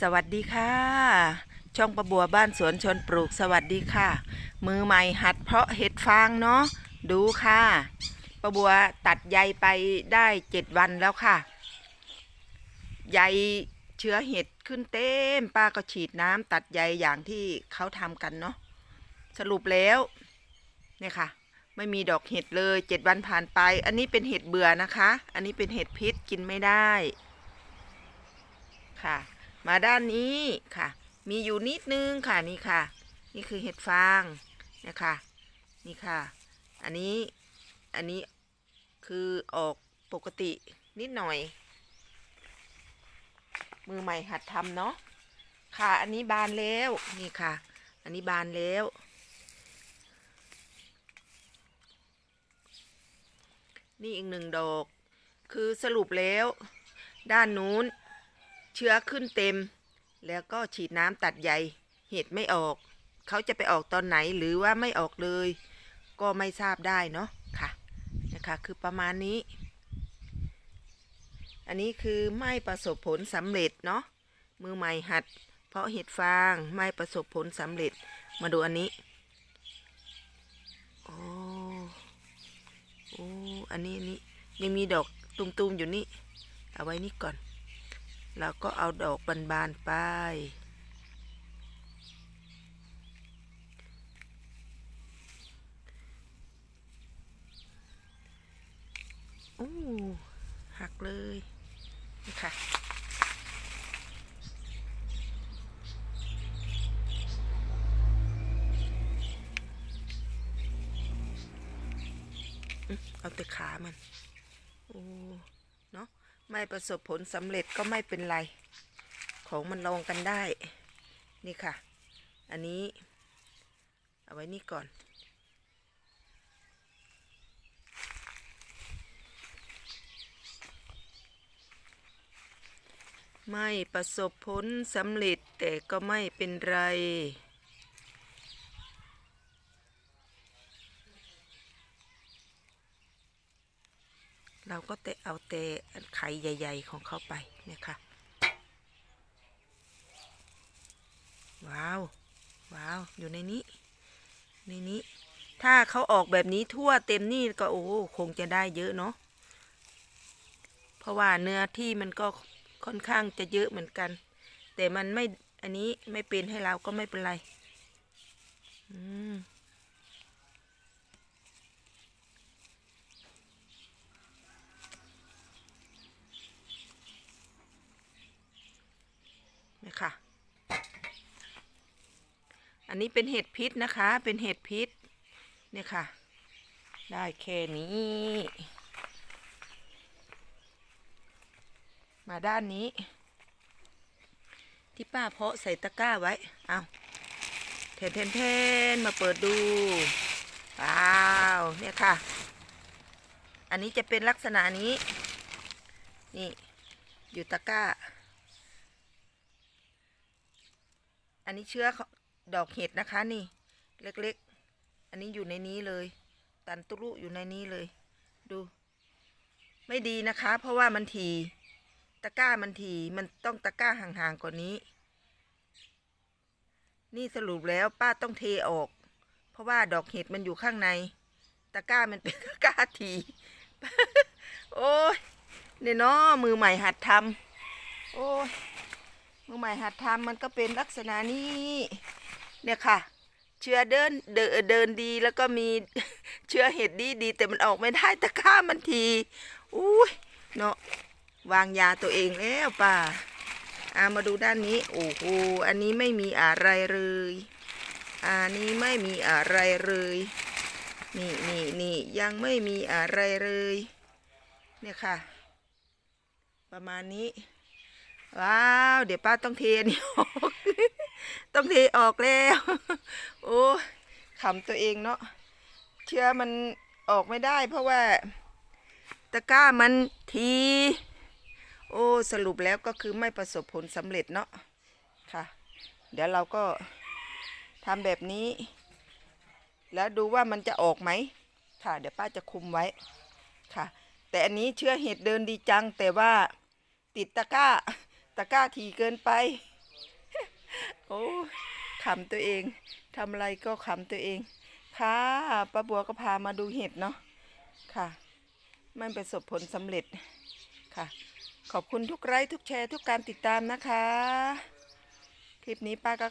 สวัสดีค่ะ ช่องประบัวบ้านสวนชนปลูกสวัสดีค่ะ มือใหม่หัดเพาะเห็ดฟางเนาะดูค่ะประบัวตัดใยไปได้เจ็ดวันแล้วค่ะ ใยเชื้อเห็ดขึ้นเต็มป้าก็ฉีดน้ำตัดใยอย่างที่เขาทำกันเนาะสรุปแล้วเนี่ยค่ะ ไม่มีดอกเห็ดเลยเจ็ดวันผ่านไป อันนี้เป็นเห็ดเบื่อนะคะ อันนี้เป็นเห็ดพิษกินไม่ได้ค่ะ มาด้านนี้ค่ะ มีอยู่นิดนึงค่ะนี่ค่ะ นี่คือเห็ดฟางนะคะนี่ค่ะ อันนี้อันนี้คือออกปกตินิดหน่อย มือใหม่หัดทำเนาะค่ะ อันนี้บานแล้วนี่ค่ะ อันนี้บานแล้ว นี่อีกหนึ่งดอก คือสรุปแล้ว ด้านนู้น เชื้อขึ้นเต็ม แล้วก็ฉีดน้ำตัดใยเห็ดไม่ออก เขาจะไปออกตอนไหนหรือว่าไม่ออกเลย ก็ไม่ทราบได้เนาะค่ะนะคะคือประมาณนี้ อันนี้คือไม่ประสบผลสำเร็จเนาะมือใหม่หัด เพราะเห็ดฟางไม่ประสบผลสำเร็จมาดูอันนี้โอ้โอ้อันนี้อันนี้ยังมีดอกตุมๆอยู่นี่ เอาไว้นี่ก่อน เราก็เอาดอกบานๆไป โอ้หักเลยนี่ค่ะเอาแต่ขามัน โอ้ ไม่ประสบผลสำเร็จก็ไม่เป็นไร ของมันลองกันได้ นี่ค่ะ อันนี้ เอาไว้นี่ก่อน ไม่ประสบผลสำเร็จแต่ก็ไม่เป็นไร เราก็เตะเอาแต่ไข่ใหญ่ ๆ ของเขาไปเนี่ยค่ะว้าวว้าวอยู่ในนี้ ในนี้ ถ้าเขาออกแบบนี้ทั่วเต็มนี่ก็โอ้คงจะได้เยอะเนาะเพราะว่าเนื้อที่มันก็ค่อนข้างจะเยอะเหมือนกัน แต่มันไม่อันนี้ไม่เป็นให้เราก็ไม่เป็นไร อืม นี่ค่ะ อันนี้เป็นเห็ดพิษนะคะ เป็นเห็ดพิษเนี่ยค่ะ ได้แค่นี้ มาด้านนี้ ที่ป้าเพาะใส่ตะกร้าไว้ เอาเทนเทนเทนมาเปิดดู ว้าว เนี่ยค่ะ อันนี้จะเป็นลักษณะนี้ นี่ อยู่ตะกร้า อันนี้เชื้อเดอกเห็ดนะคะนี่ เล็กๆ อันนี้อยู่ในนี้เลย ตันตุลุอยู่ในนี้เลย ดู ไม่ดีนะคะ เพราะว่ามันทีตะกร้ามันทีมันต้องตะกร้าห่างๆกว่านี้ นี่สรุปแล้วป้าต้องเทออก เพราะว่าดอกเห็ดมันอยู่ข้างใน ตะกร้ามันเป็นตะกร้าทีโอ้ยเนี่ยเนาะมือใหม่หัดทำโอ้ยมือใหม่หัดทำมันก็เป็นลักษณะนี้ เนี่ยค่ะ เชื้อเดินเดินดีแล้วก็มีเชื้อเห็ดดีดีแต่มันออกไม่ได้ตะกร้ามันทีอุ้ยเนาะวางยาตัวเองแล้วป่าอามาดูด้านนี้โอ้โหอันนี้ไม่มีอะไรเลยอันนี้ไม่มีอะไรเลยนี่นี่นี่ยังไม่มีอะไรเลย เนี่ยค่ะ ประมาณนี้ ว้าว เดี๋ยวป้าต้องเทนนี่ออก ต้องเทออกแล้ว โอ้ขำตัวเองเนาะเชื้อมันออกไม่ได้ เพราะว่าตะกร้ามันที โอ้สรุปแล้วก็คือไม่ประสบผลสำเร็จเนาะค่ะ เดี๋ยวเราก็ทำแบบนี้ แล้วดูว่ามันจะออกไหมค่ะ เดี๋ยวป้าจะคุมไว้ค่ะ แต่อันนี้เชื้อเห็ดเดินดีจัง แต่ว่าติดตะกร้าตะกร้าถี่เกินไป โอ้ขำตัวเองทำอะไรก็ขำตัวเอง ค่ะป้าบัวก็พามาดูเห็ดเนาะค่ะ มันประสบผลสำเร็จค่ะ ขอบคุณทุกไลค์ทุกแชร์ ทุกการติดตามนะคะ คลิปนี้ป้าก็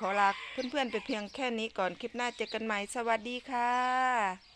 ขอลาเพื่อนๆไปเพียงแค่นี้ก่อนคลิปหน้าเจอกันใหม่สวัสดีค่ะ